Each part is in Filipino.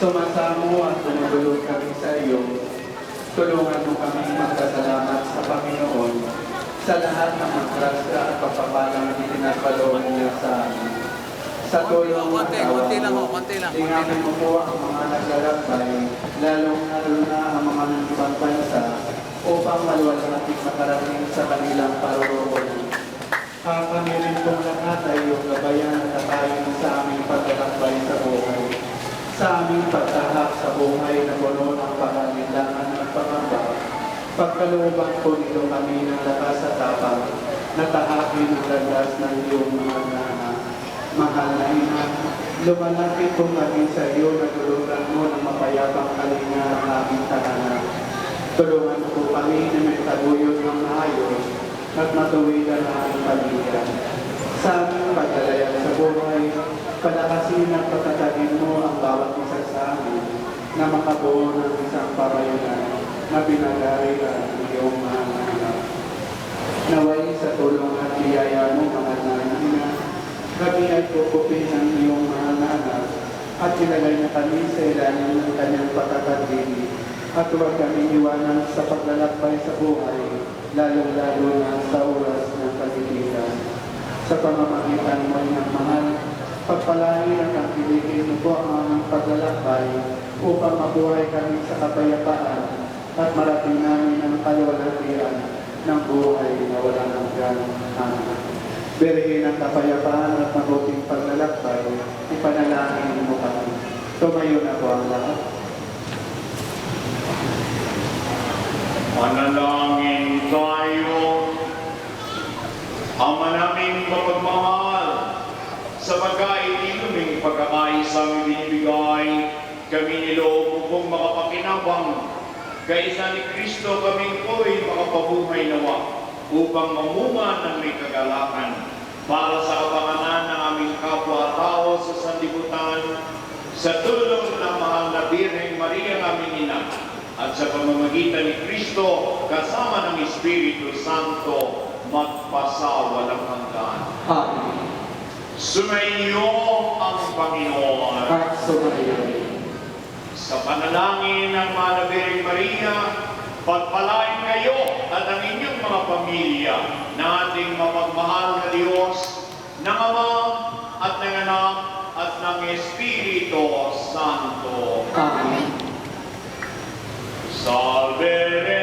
Sumasamo at tumutulong kami sa iyo. Tulungan mo kami magpasalamat sa Panginoon sa lahat ng magkrasya at pagpapalang itinapaloob niya sa amin. Sa tulong ng konti lang awa ho, konti lang, konti ingapin lang. mo po ang mga naglalakbay, lalong-lalo na ang mga ng ibang bansa, upang maluwalhati makarating sa kanilang paroroon. Ang kami rin pong lahat ay iyong gabayan at katayin sa aming paglalakbay sa. Sa aming pagtahak sa buhay na puno ng pangangailangan at pangamba, pagkalooban po nito kami ng lakas at tapang na tahakin ang landas ng iyong mga anak. Mahal na ina, lumalapit po kami sa iyo na tulungan mo ng mapayapang kalinga ang aming tahanan. Tulungan po kami na may taguyod ng maayos at matuwigan ang aming pamilya. Sa aming pagdalayan sa buhay, palakasin at patatagin mo ang bawat isa sa amin na makabuo ng isang pamayanan na binagarihan ng iyong mga anak. Naway sa tulong at biyaya mo, mga nanina, kami ay pupupin ng iyong mga anak at ilagay na kami sa ilalim ng kanyang patatagin at huwag kami iwanan sa paglalakbay sa buhay, lalong-lalo na sa oras ng kagipitan. Sa pamamagitan mo ng mahal, pagpalain ang ang paglalakbay upang mabuhay kami sa kapayapaan at marating namin ang kalawalatian ng buhay na walang hanggan. Amen. Birihin ang kapayapaan at mabuting paglalakbay, ipanalangin mo kami. Tumayo na po ang lahat. Manalangin tayo. Ama naming mapagmahal, sa pagkainiluming pagkakaisa ang binibigay, kami niloob mo pong makapakinabang. Kaisa ni Kristo kami po'y makapabuhay nawa upang mamunga ng may kagalakan para sa kapanganan ng aming kapwa-tao sa sanlibutan sa tulong ng mahal na Birheng Maria aming ina at sa pamamagitan ni Kristo kasama ng Espiritu Santo magpasawalang hanggan. Amen. Sumainyo ang Panginoon. At sumayo. Sa panalangin ng Malabiring Maria, pagpalain kayo at ang inyong mga pamilya na ating mapagmahal na Diyos, ng Ama at ng Anak at ng Espiritu Santo. Amen. Salve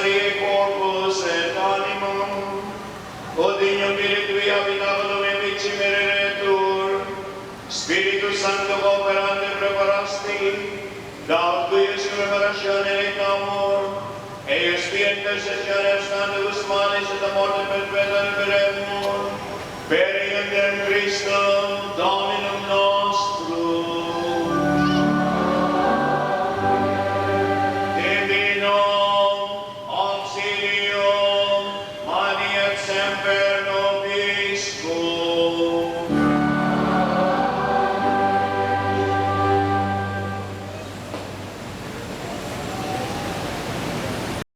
Marie, corpus et animum, Odinio Spiritui habitabulo me vicimere retur, Spiritus Sancto cooperante preparasti, dal cui es preparatione et amor, eius pientes et canes natus manis et amorte perpetua reveremur, per iendem Christum,